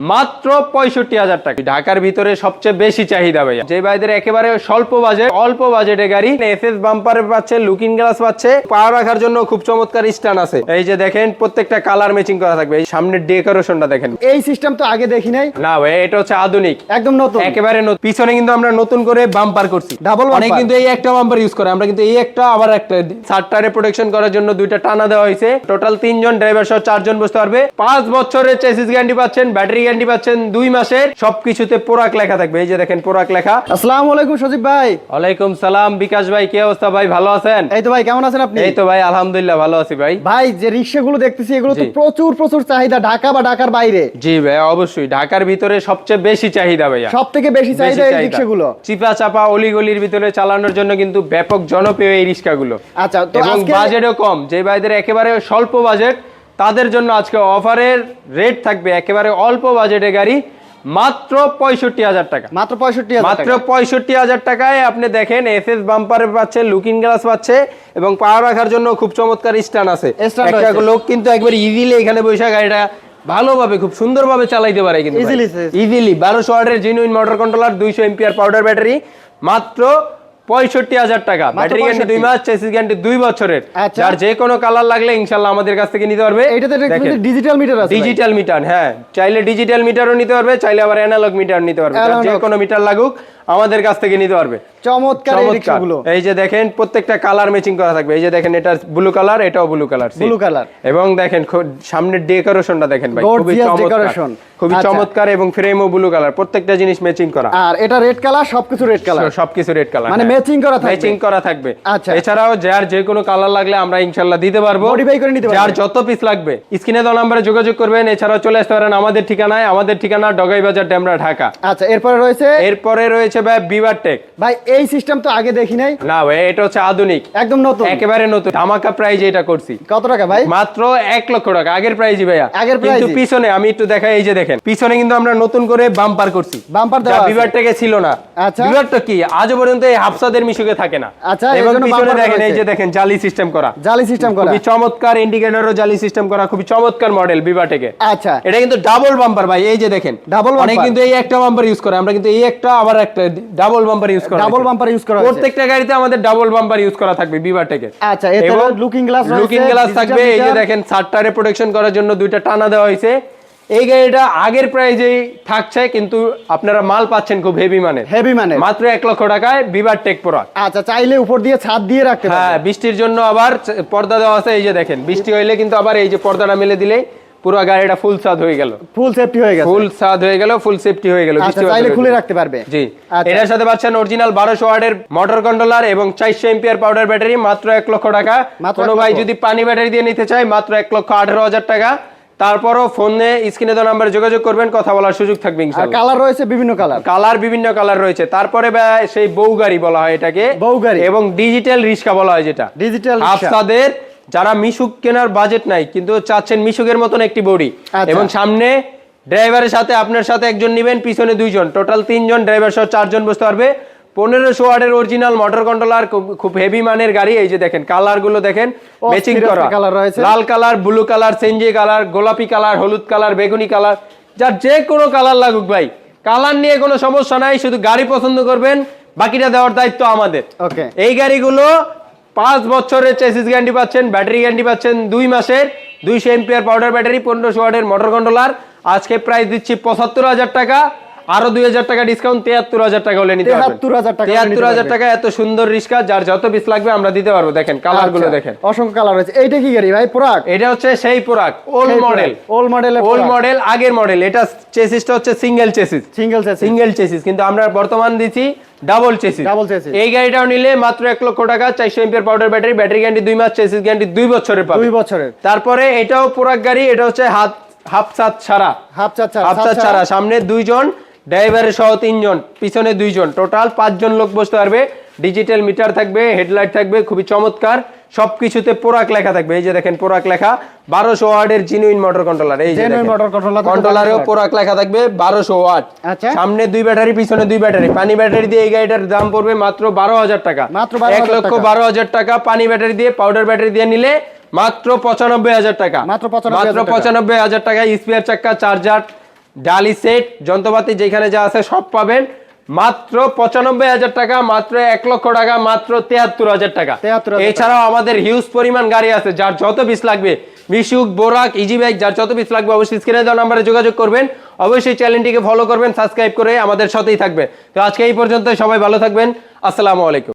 মাত্র পঁয়ষট্টি হাজার টাকা। ঢাকার ভিতরে সবচেয়ে বেশি চাহিদা ভাইয়া। যে ভাইদের একেবারে স্বল্প বাজেট অল্প বাজেটে গাড়ি এস এস বাম্পারে পাচ্ছে লুকিং গ্লাস পাচ্ছে পা রাখার জন্য খুব চমৎকার স্ট্যান্ড আছে। এই যে দেখেন প্রত্যেকটা কালার ম্যাচিং করা থাকবে। এই সামনের ডেকোরেশনটা দেখেন। এই সিস্টেম তো আগে দেখি নাই। না ভাই এটা হচ্ছে আধুনিক। একদম নতুন। একেবারে নতুন। পিছনে কিন্তু আমরা নতুন করে বাম্পার করছি। ডাবল? অনেক কিন্তু এই একটা বাম্পার ইউজ করে। আমরা কিন্তু এই একটা আবার একটা সাত টায়ারে প্রোটেকশন করার জন্য দুইটা টানা দেওয়া হয়েছে। টোটাল তিনজন ড্রাইভার সহ চারজন বসতে পারবে। পাঁচ বছরের চেসিস গ্যারান্টি পাচ্ছেন। ব্যাটারি গ্যারান্টি পাচ্ছেন দুই মাসের সবকিছুতে পোরাক লেখা থাকবে। এই যে দেখেন পোরাক লেখা। আসসালামু আলাইকুম সজীব ভাই। ওয়ালাইকুম সালাম বিকাশ ভাই কি অবস্থা ভাই? ভালো আছেন? এই তো ভাই কেমন আছেন আপনি? এই তো ভাই আলহামদুলিল্লাহ ভালো আছি ভাই। ভাই যে রিক্সাগুলো দেখতেছি এগুলো তো প্রচুর প্রচুর চাহিদা ঢাকা বা ঢাকার বাইরে। জি ভাই অবশ্যই। ঢাকার ভিতরে সবচেয়ে বেশি চাহিদা ভাইয়া। সব থেকে বেশি চাহিদা এই রিক্সাগুলো। চিপা চাপা অলিগলির ভিতরে চালানোর জন্য কিন্তু ব্যাপক জনপ্রিয় এই রিক্সাগুলো। আচ্ছা তো বাজেটও কম। যে ভাইদের একেবারে স্বল্প বাজেট তাদের জন্য আজকে অফারের রেট থাকবে একেবারে অল্প বাজেটে গাড়ি মাত্র পঁয়ষট্টি হাজার টাকা মাত্র পঁয়ষট্টি মাত্র পঁয়ষট্টি হাজার টাকায় আপনি দেখেন এস এস বাম্পারে পাচ্ছে লুকিং গ্লাস পাচ্ছে এবং পা রাখার জন্য খুব চমৎকার স্ট্যান্ড আছে। লোক কিন্তু একবার ইজিলি এখানে বসে গাড়িটা ভালোভাবে খুব সুন্দরভাবে চালাইতে পারে কিন্তু। ইজিলি বারোশো ওয়াটের জিনুইন মোটর কন্ট্রোলার দুইশো এমপিআর পাউডার ব্যাটারি মাত্র পঁয়ষট্টি হাজার টাকা। ব্যাটারি গ্যারান্টি দুই মাস চেসিস গ্যারান্টি দুই বছরের। আচ্ছা। যার যে কোনো কালার লাগলে ইনশাল্লাহ আমাদের কাছ থেকে নিতে পারবে। দেখেন। ডিজিটাল মিটার আছে ডিজিটাল মিটার হ্যাঁ। চাইলে ডিজিটাল মিটারও নিতে পারবে চাইলে আবার অ্যানালগ মিটার নিতে পারবে। যে কোনো মিটার লাগুক আমাদের কাছ থেকে নিতে পারবে। চমৎকার এই। রিক্সাগুলো। এই যে দেখেন প্রত্যেকটা কালার ম্যাচিং করা থাকবে। এই যে দেখেন এটা ব্লু কালার এটাও ব্লু কালার Blue color। এবং দেখেন সামনের ডেকোরেশনটা দেখেন ভাই খুবই চমৎকার। খুবই আচ্ছা। চমৎকার এবং ফ্রেমও ব্লু কালার প্রত্যেকটা জিনিস ম্যাচিং করা। আর এটা রেড কালার সবকিছু রেড কালার সবকিছু রেড কালার মানে matching করা থাকবে? ম্যাচিং করা থাকবে। আচ্ছা। এছাড়াও যার যে কোনো কালার লাগলে আমরা ইনশাআল্লাহ দিতে পারব। Modify করে নিতে পারবেন। যার যত পিস লাগবে স্ক্রিনে দেওয়া নাম্বারে যোগাযোগ করবেন। এছাড়াও চলে আসতে পারেন আমাদের ঠিকানায়। আমাদের ঠিকানা ডগাই বাজার ডেমরা ঢাকা। আচ্ছা এরপরে রয়েছে? এরপরে রয়েছে ভাই বিভার টেক ভাই এই সিস্টেম তো আগে দেখি নাই। না ভাই এটা হচ্ছে আধুনিক। একদম নতুন। একেবারে নতুন। ধামাকা প্রাইজ এটা করছি। কত টাকা ভাই? মাত্র এক লক্ষ টাকা। আগের প্রাইজই ভাইয়া। আগের প্রাইজ কিন্তু পিছনে আমি একটু দেখাই এই যে দেখেন। পিছনে কিন্তু আমরা নতুন করে বাম্পার করছি। Bumper দেওয়া যা আছে। বিভার টেকে ছিল না। আচ্ছা। বিভারটা কি? আজও পর্যন্ত এই হাফসাদের মিশুকে থাকে না। আচ্ছা, এবং পিছনে দেখেন এই যে দেখেন জালি সিস্টেম করা। জালি সিস্টেম করা। খুবই চমৎকার ইন্ডিকেটরও জালি সিস্টেম করা। খুবই চমৎকার মডেল বিভাটেকে আচ্ছা। এটা কিন্তু ডাবল বাম্পার ভাই এই যে দেখেন। ডাবল। অনেক কিন্তু এই একটা বাম্পার ইউজ করে আমরা কিন্তু এই একটা আবার একটা ডাবল বাম্পার ইউজ করা ডাবল হয়েছে। বাম্পার ইউজ করা প্রত্যেকটা গাড়িতে আমাদের ডাবল বাম্পার ইউজ করা থাকবে বিভাটেকে আচ্ছা এতে লুকিং গ্লাস লুকিং গ্লাস থাকবে এই যে দেখেন সাত টায়ারে প্রোটেকশন করার জন্য দুইটা টানা দেওয়া হয়েছে। এই গাড়িটা আগের প্রাইজেই থাকছে কিন্তু আপনারা মাল পাচ্ছেন খুব হেভি মানে হেভি মানে মাত্র এক লক্ষ টাকায় বিবার টেক প্রোডাক্ট আচ্ছা চাইলে উপর দিয়ে ছাদ দিয়ে রাখতে হ্যাঁ বৃষ্টির জন্য আবার পর্দা দেওয়া আছে এই যে দেখেন বৃষ্টি হইলে কিন্তু আবার এই যে পর্দাটা মেলে দিলেই পুরো গাড়িটা ফুল সাদ হয়ে গেল। ফুল সেফটি হয়ে গেছে। ফুল সাদ হয়ে গেল ফুল সেফটি হয়ে গেল চাইলে খুলে রাখতে পারবে। জি। আচ্ছা। এটার সাথে পাচ্ছেন অরিজিনাল বারোশো ওয়ার্ডের মোটর কন্ট্রোলার এবং চারশো এম্পিয়ার পাউডার ব্যাটারি মাত্র এক লক্ষ টাকা। কোনো ভাই যদি পানি ব্যাটারি দিয়ে নিতে চায় মাত্র এক লক্ষ আঠারো হাজার টাকা। তারপরও ফোনে স্ক্রিনে দেওয়া নাম্বারে যোগাযোগ করবেন কথা বলার সুযোগ থাকবে ইনশাআল্লাহ। কালার রয়েছে বিভিন্ন কালার কালার বিভিন্ন কালার রয়েছে। তারপরে সেই বউ গাড়ি বলা হয় এটাকে। বউ গাড়ি। এবং ডিজিটাল রিক্সা বলা হয় যেটা। ডিজিটাল আফসাদের যারা মিশুক কেনার বাজেট নাই কিন্তু চাচ্ছেন মিশুকের মতন একটি বডি। আচ্ছা। এবং সামনে ড্রাইভারের সাথে আপনার সাথে একজন নেবেন পিছনে দুইজন। টোটাল তিনজন ড্রাইভার সহ চারজন বসতে পারবে। পনেরোশো ওয়ার্ডের অরিজিনাল মোটর কন্ট্রোলার খুব হেভি মানের গাড়ি এই যে দেখেন কালারগুলো দেখেন ম্যাচিং করা। লাল কালার ব্লু কালার সেঞ্জি কালার গোলাপি কালার হলুদ কালার বেগুনি কালার যার যে কোনো কালার লাগুক ভাই। কালার নিয়ে কোনো সমস্যা নাই শুধু গাড়ি পছন্দ করবেন বাকিটা দেওয়ার দায়িত্ব আমাদের। ওকে এই গাড়িগুলো পাঁচ বছরের চেসিস গ্যারান্টি পাচ্ছেন ব্যাটারি গ্যারান্টি পাচ্ছেন, দুই মাসের, দুইশো এমপিআর পাউডার ব্যাটারি পনেরোশো ওয়াটের মোটর কন্ট্রোলার আজকে প্রাইস দিচ্ছি পঁচাত্তর হাজার টাকা। আরও দুই হাজার টাকা ডিসকাউন্ট তিয়াত্তর হাজার টাকা হলে নিতে পারবেন। 73,000 টাকা তিয়াত্তর হাজার টাকা এত সুন্দর রিক্সা যার যত পিস লাগবে আমরা দিতে পারব। দেখেন কালারগুলো আচ্ছা, দেখেন। অসংখ্য কালার রয়েছে। এইটা কি গাড়ি ভাই? পুরাক এটা হচ্ছে সেই পোরাক ওল্ড মডেল ওল্ড মডেলের ওল্ড মডেল আগের মডেল এটা চেসিসটা হচ্ছে single chassis single set single chassis কিন্তু আমরা বর্তমান দিচ্ছি ডাবল চেসিস ডাবল chassis। এই গাড়িটাও নিলে মাত্র এক লক্ষ টাকা চারশো ampere powder battery battery guarantee দুই মাস চেসিস গ্যারান্টি দুই বছরের পাবে। দুই বছরের। তারপরে এটাও পোরাক গাড়ি এটা হচ্ছে হাত হাফ সাত ছাড়া। হাফ চাচা হাফ সাত ছাড়া। সামনে দুইজন ড্রাইভারের সহ তিনজন পিছনে দুইজন। টোটাল পাঁচজন লোক বসতে পারবে। ডিজিটাল মিটার থাকবে হেডলাইট থাকবে খুবই চমৎকার। সবকিছুতে পোরাক লেখা থাকবে। এই যে দেখেন পোরাক লেখা। বারোশো ওয়ার্ডের জিনুইন মোটর কন্ট্রোলার এই যে controller থাকবে কন্ট্রোলারেও পোরাক লেখা থাকবে বারোশো ওয়াট আচ্ছা। সামনে দুই ব্যাটারি পিছনে দুই ব্যাটারি। পানি ব্যাটারি দিয়ে এই গাড়িটার দাম পড়বে মাত্র বারো হাজার টাকা। মাত্র এক লক্ষ বারো হাজার টাকা পানি ব্যাটারি দিয়ে পাউডার ব্যাটারি দিয়ে নিলে মাত্র পঁচানব্বই হাজার টাকা। মাত্র 95,000 মাত্র টাকা। পঁচানব্বই হাজার টাকা স্পিয়ার চাক্কা চার্জার ডালি সেট যন্ত্রপাতি যেখানে যা আছে সব পাবেন। মাত্র পঁচানব্বই হাজার টাকা মাত্র এক লক্ষ টাকা মাত্র তেহাত্তর হাজার টাকা। 73,000 এছাড়াও আমাদের হিউজ পরিমাণ গাড়ি আছে যার যত পিস লাগবে মিশুক বোরাক ইজি বাইক যার যত পিস লাগবে অবশ্যই স্ক্রিনে দেওয়া নাম্বারে যোগাযোগ করবেন। অবশ্যই চ্যানেলটিকে ফলো করবেন সাবস্ক্রাইব করে আমাদের সাথেই থাকবে তো আজকে এই পর্যন্ত সবাই ভালো থাকবেন। আসসালামু আলাইকুম।